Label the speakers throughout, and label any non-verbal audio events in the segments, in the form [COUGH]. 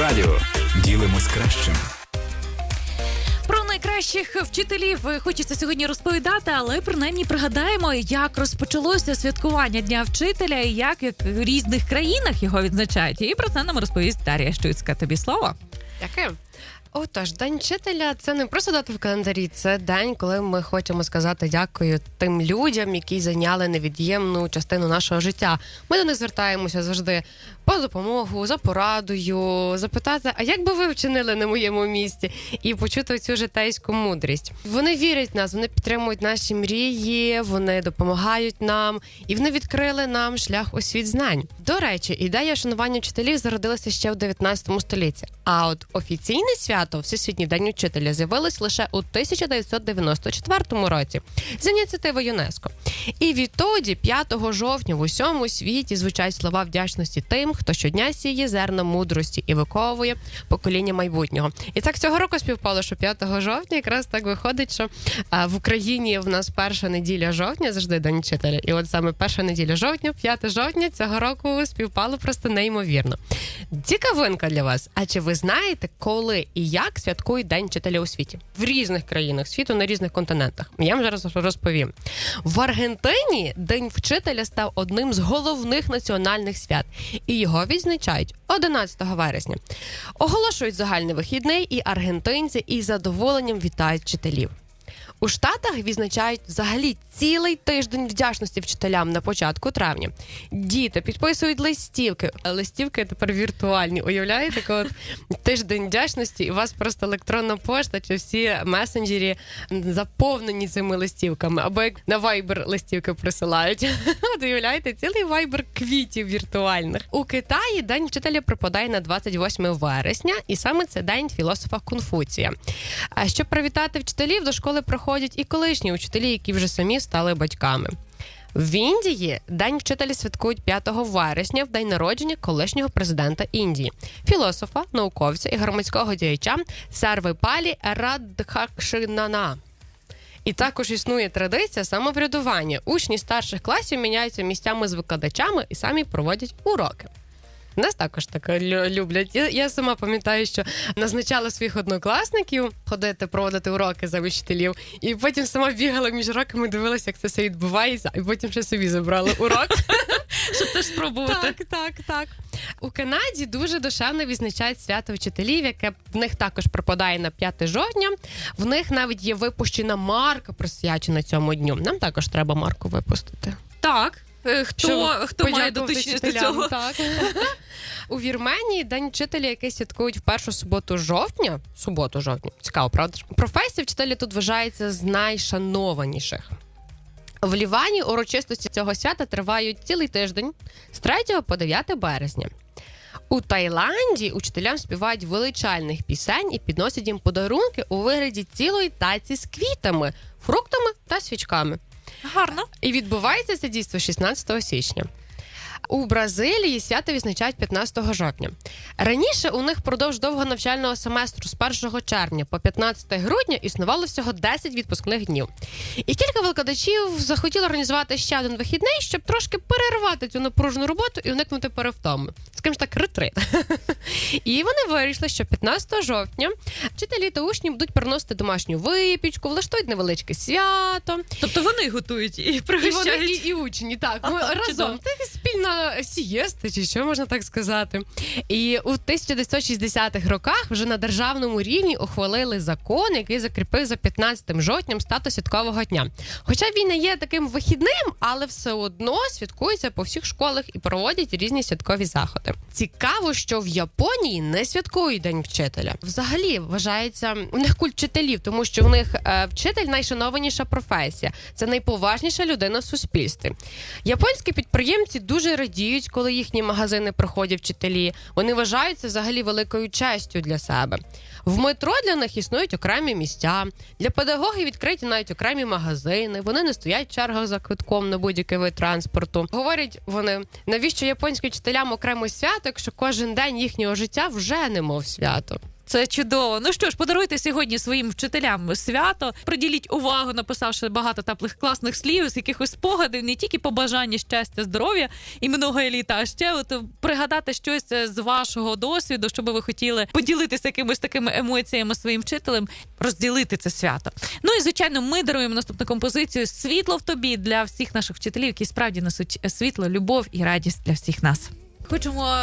Speaker 1: Радіо ділимось кращим.
Speaker 2: Про найкращих вчителів хочеться сьогодні розповідати, але принаймні пригадаємо, як розпочалося святкування Дня вчителя і як в різних країнах його відзначають. І про це нам розповість Дар'я Щуцька. Тобі слово.
Speaker 3: Дякую. Отож, день вчителя це не просто дата в календарі, це день, коли ми хочемо сказати дякую тим людям, які зайняли невід'ємну частину нашого життя. Ми до них звертаємося завжди по допомогу, за порадою, запитати, а як би ви вчинили на моєму місці, і почути цю житейську мудрість. Вони вірять в нас, вони підтримують наші мрії, вони допомагають нам, і вони відкрили нам шлях у світ знань. До речі, ідея шанування вчителів зародилася ще в 19 столітті. А от офіційне свято Всесвітній день учителя з'явилось лише у 1994 році з ініціативи ЮНЕСКО. І відтоді, 5 жовтня, в усьому світі звучать слова вдячності тим, хто щодня сіє зерна мудрості і виковує покоління майбутнього. І так цього року співпало, що 5 жовтня якраз так виходить, що в Україні в нас перша неділя жовтня завжди день вчителя. І от саме перша неділя жовтня, 5 жовтня цього року співпало просто неймовірно. Цікавинка для вас. А чи ви знаєте, коли і як святкують День вчителя у світі? В різних країнах світу на різних континентах. Я вам зараз розповім. В Аргентині День вчителя став одним з головних національних свят, і його відзначають 11 вересня. Оголошують загальний вихідний, і аргентинці із задоволенням вітають вчителів. У Штатах відзначають взагалі цілий тиждень вдячності вчителям на початку травня. Діти підписують листівки. Листівки тепер віртуальні. Уявляєте, коли тиждень вдячності, і у вас просто електронна пошта чи всі месенджері заповнені цими листівками, або як на Viber листівки присилають. [LAUGHS] От уявляєте, цілий Viber квітів віртуальних. У Китаї день вчителя припадає на 28 вересня, і саме це день філософа Конфуція. А щоб привітати вчителів, до школи приходять і колишні учителі, які вже самі стали батьками. В Індії День вчителя святкують 5 вересня в день народження колишнього президента Індії, філософа, науковця і громадського діяча Сарвипалі Радхакшинана. І також існує традиція самоврядування. Учні старших класів міняються місцями з викладачами і самі проводять уроки. Нас також так люблять. Я, сама пам'ятаю, що назначала своїх однокласників ходити проводити уроки за вчителів, і потім сама бігала між роками, дивилася, як це все відбувається, і потім ще собі забрала урок. [LAUGHS]
Speaker 2: Щоб теж спробувати.
Speaker 3: Так, так, так. У Канаді дуже душевно відзначають свято вчителів, яке в них також припадає на 5 жовтня. В них навіть є випущена марка, присвячена цьому дню. Нам також треба марку випустити.
Speaker 2: Так. Е, Хто, хто має дотичність до цього?
Speaker 3: Так. У Вірменії день вчителя, який святкують в першу суботу жовтня. Суботу жовтня. Цікаво, правда? Професія вчителя тут вважається з найшанованіших. В Лівані урочистості цього свята тривають цілий тиждень з 3 по 9 березня. У Таїланді учителям співають величальних пісень і підносять їм подарунки у вигляді цілої таці з квітами, фруктами та свічками.
Speaker 2: Гарно.
Speaker 3: І відбувається це дійство 16 січня. У Бразилії свято відзначають 15 жовтня. Раніше у них впродовж довго навчального семестру з 1 червня по 15 грудня існувало всього 10 відпускних днів. І кілька викладачів захотіли організувати ще один вихідний, щоб трошки перервати цю напружену роботу і уникнути перевтоми. Скажімо так, ретрит. [LAUGHS] І вони вирішили, що 15 жовтня вчителі та учні будуть приносити домашню випічку, влаштують невеличке свято.
Speaker 2: Тобто вони готують і
Speaker 3: І вони і, і учні, так. Ми разом.
Speaker 2: чудово.
Speaker 3: Спільна сієста, чи що можна так сказати. І у 1960-х роках вже на державному рівні ухвалили закон, який закріпив за 15 жовтням статус святкового дня. Хоча він не є таким вихідним, але все одно святкується по всіх школах і проводять різні святкові заходи. Цікаво, що в Японії не святкують День вчителя. Взагалі вважається у них культ вчителів, тому що в них е, вчитель найшанованіша професія. Це найповажніша людина в суспільстві. Японські підприємці дуже радіють, коли їхні магазини проходять вчителі. Вони вважають це взагалі великою честю для себе. В метро для них існують окремі місця. Для педагогів відкриті навіть окремі магазини. Вони не стоять в чергах за квитком на будь-який вид транспорту. Говорять вони, навіщо японським вчителям окремо свято, якщо кожен день їхнього життя вже немов свято.
Speaker 2: Це чудово. Ну що ж, подаруйте сьогодні своїм вчителям свято. Приділіть увагу, написавши багато теплих класних слів, з якихось спогадів, не тільки побажання щастя, здоров'я і минулого літа, а ще от пригадати щось з вашого досвіду, що ви хотіли поділитися якимись такими емоціями своїм вчителем, розділити це свято. Ну і звичайно, ми даруємо наступну композицію Світло в тобі для всіх наших вчителів, які справді несуть світло, любов і радість для всіх нас. Хочемо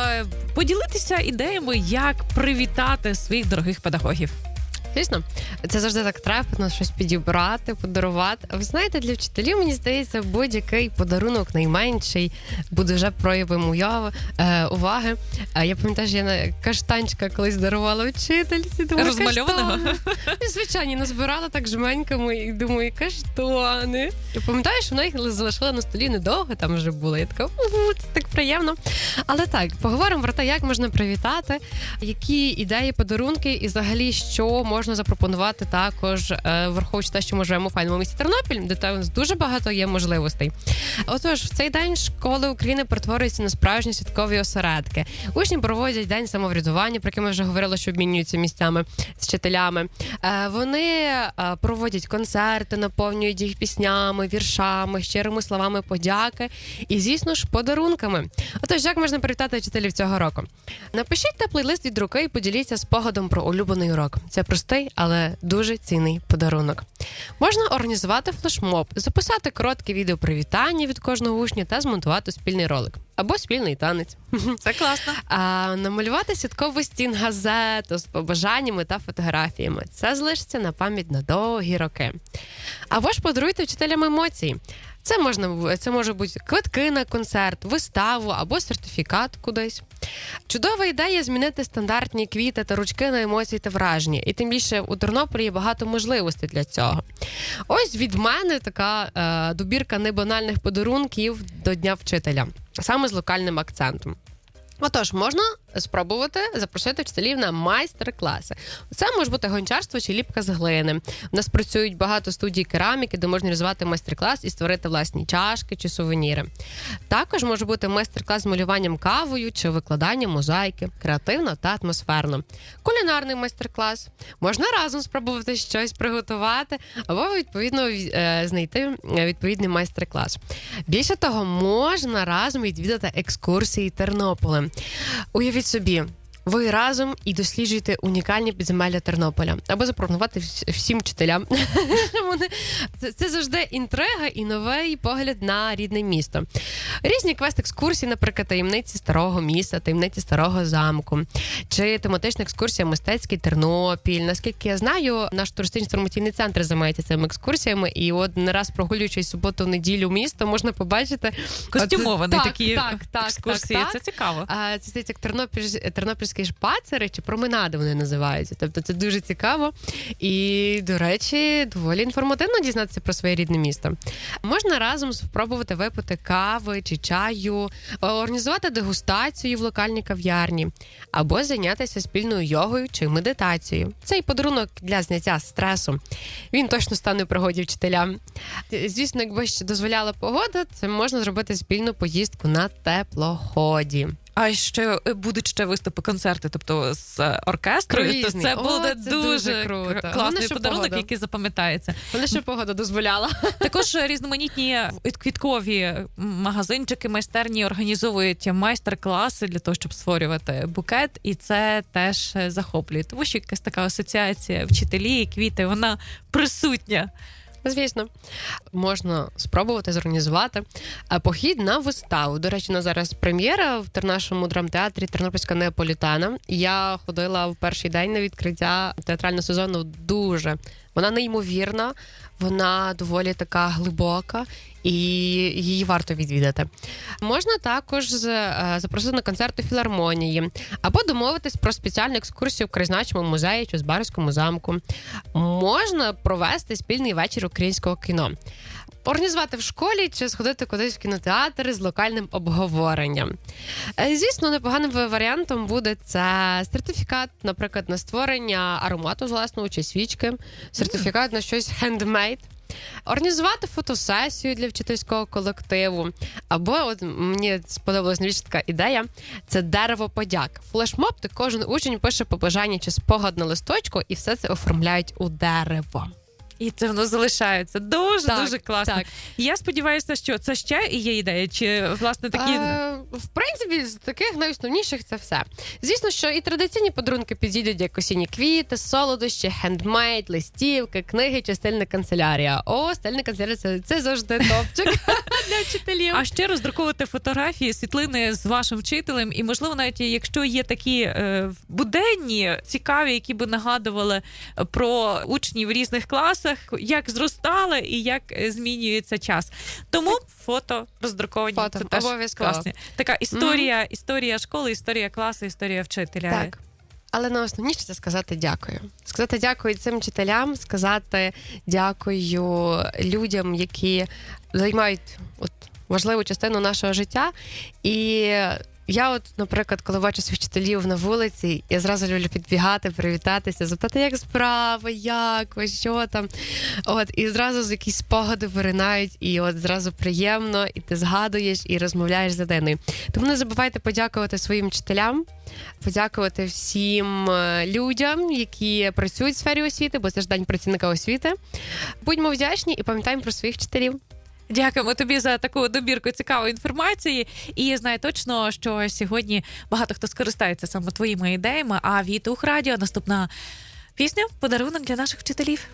Speaker 2: поділитися ідеями, як привітати своїх дорогих педагогів.
Speaker 3: Звісно, це завжди так трепетно щось підібрати, подарувати. А ви знаєте, для вчителів мені здається, будь-який подарунок найменший буде вже проявом уяви, е, уваги. А я пам'ятаю, що я на каштанчика колись дарувала вчительці. Думаю,
Speaker 2: Розмальованого?
Speaker 3: І, звичайно, назбирала так жменьками і думаю, каштани. І пам'ятаю, що вона їх залишила на столі недовго, там вже було. Я така, угу, це так приємно. Але так, поговоримо про те, як можна привітати, які ідеї, подарунки, і взагалі, що можна запропонувати також, е, враховуючи те, що ми живемо в файному місті Тернопіль, де там дуже багато є можливостей. Отож, в цей день школи України перетворюються на справжні святкові осередки. Учні проводять день самоврядування, про який ми вже говорили, що обмінюються місцями з вчителями. Е, Вони е, проводять концерти, наповнюють їх піснями, віршами, щирими словами подяки і, звісно ж, подарунками. Отож, як можна привітати вчителів цього року? Напишіть теплий лист від руки і поділіться спогадом про улюблений урок. Це простий, але дуже цінний подарунок. Можна організувати флешмоб, записати коротке відео привітання від кожного учня та змонтувати спільний ролик або спільний танець.
Speaker 2: Це класно.
Speaker 3: А намалювати святковий стін газету з побажаннями та фотографіями. Це залишиться на пам'ять на довгі роки. Або ж подаруйте вчителям емоції. Це можна це може бути квитки на концерт, виставу або сертифікат кудись. Чудова ідея змінити стандартні квіти та ручки на емоції та враження. І тим більше у Тернополі є багато можливостей для цього. Ось від мене така е, добірка небанальних подарунків до Дня вчителя, саме з локальним акцентом. Отож, можна спробувати запросити вчителів на майстер-класи. Це може бути гончарство чи ліпка з глини. У нас працюють багато студій кераміки, де можна реалізувати майстер-клас і створити власні чашки чи сувеніри. Також може бути майстер-клас з малюванням кавою чи викладанням мозаїки, креативно та атмосферно. Кулінарний майстер-клас. Можна разом спробувати щось приготувати або відповідно ві- е, знайти е, відповідний майстер-клас. Більше того, можна разом відвідати екскурсії Тернополем. Уявіть собі. Ви разом і досліджуєте унікальні підземелля Тернополя або запропонувати всім вчителям. [LAUGHS] Це, це завжди інтрига і новий погляд на рідне місто. Різні квест-екскурсії, наприклад, таємниці старого міста, таємниці старого замку, чи тематична екскурсія мистецький Тернопіль. Наскільки я знаю, наш туристичний інформаційний центр займається цими екскурсіями, і от не раз прогулюючись суботу, неділю місто, можна побачити
Speaker 2: Костюмовані
Speaker 3: Так,
Speaker 2: такі
Speaker 3: так, так,
Speaker 2: екскурсії.
Speaker 3: так,
Speaker 2: Це
Speaker 3: так.
Speaker 2: цікаво.
Speaker 3: а, це як тернопіль, тернопільські шпацери чи променади вони називаються. Тобто це дуже цікаво. І, до речі, доволі інформативно дізнатися про своє рідне місто. Можна разом спробувати випити кави чи чаю, організувати дегустацію в локальній кав'ярні, або зайнятися спільною йогою чи медитацією. Цей подарунок для зняття стресу. Він точно стане пригоді вчителям. Звісно, якби ще дозволяла погода, це можна зробити спільну поїздку на теплоході.
Speaker 2: А ще е, будуть ще виступи, концерти, тобто з оркестрою, то це
Speaker 3: О,
Speaker 2: буде
Speaker 3: це
Speaker 2: дуже,
Speaker 3: дуже круто.
Speaker 2: класний подарунок,
Speaker 3: погода.
Speaker 2: який запам'ятається.
Speaker 3: Вони ще погода дозволяла. [LAUGHS]
Speaker 2: Також різноманітні квіткові магазинчики, майстерні організовують майстер-класи для того, щоб створювати букет, і це теж захоплює. Тому що якась така асоціація вчителі, і квіти, вона присутня.
Speaker 3: Звісно, можна спробувати зорганізувати е, похід на виставу. До речі, на зараз прем'єра в Тернашому драмтеатрі Тернопільська Неаполітана. Я ходила в перший день на відкриття театрального сезону. Дуже вона неймовірна, вона доволі така глибока. І її варто відвідати. Можна також е, запросити на концерт у філармонії або домовитись про спеціальну екскурсію в краєзнавчому музеї чи Збарському замку. Можна провести спільний вечір українського кіно. Організувати в школі чи сходити кудись в кінотеатр з локальним обговоренням. Е, Звісно, непоганим варіантом буде це сертифікат, наприклад, на створення аромату з власного чи свічки, сертифікат на щось хендмейд. Організувати фотосесію для вчительського колективу. Або от мені сподобалась найбільше така ідея: це дерево подяк. Флешмоб, де кожен учень пише побажання чи спогад на листочку, і все це оформляють у дерево.
Speaker 2: І це воно залишається дуже
Speaker 3: Так,
Speaker 2: дуже класно.
Speaker 3: так.
Speaker 2: Я сподіваюся, що це ще і є ідея, чи власне такі
Speaker 3: Е, в принципі, з таких найосновніших це все. Звісно, що і традиційні подарунки підійдуть як осінні квіти, солодощі, хендмейд, листівки, книги чи стильна канцелярія. О, стильна канцелярія це, це завжди топчик [LAUGHS] для вчителів.
Speaker 2: А ще роздруковувати фотографії, світлини з вашим вчителем, і можливо, навіть якщо є такі е, буденні, цікаві, які би нагадували про учнів різних класах, як зростали і як е, змінюється час. Тому фото роздруковані
Speaker 3: Фото,
Speaker 2: це теж
Speaker 3: обов'язково.
Speaker 2: класне. Така історія, історія школи, історія класу, історія вчителя.
Speaker 3: Так. Але найосновніше це сказати дякую. Сказати дякую цим вчителям, сказати дякую людям, які займають от, важливу частину нашого життя. І я, от, наприклад, коли бачу своїх вчителів на вулиці, я зразу люблю підбігати, привітатися, запитати, як справи, як ви, що там. От, і зразу якісь спогади виринають, і от зразу приємно, і ти згадуєш і розмовляєш з дитиною. Тому не забувайте подякувати своїм вчителям, подякувати всім е, людям, які працюють в сфері освіти, бо це ж день працівника освіти. Будьмо вдячні і пам'ятаємо про своїх вчителів.
Speaker 2: Дякуємо тобі за таку добірку цікавої інформації. І знаю точно, що сьогодні багато хто скористається саме твоїми ідеями. А від Ух Радіо наступна пісня подарунок для наших вчителів.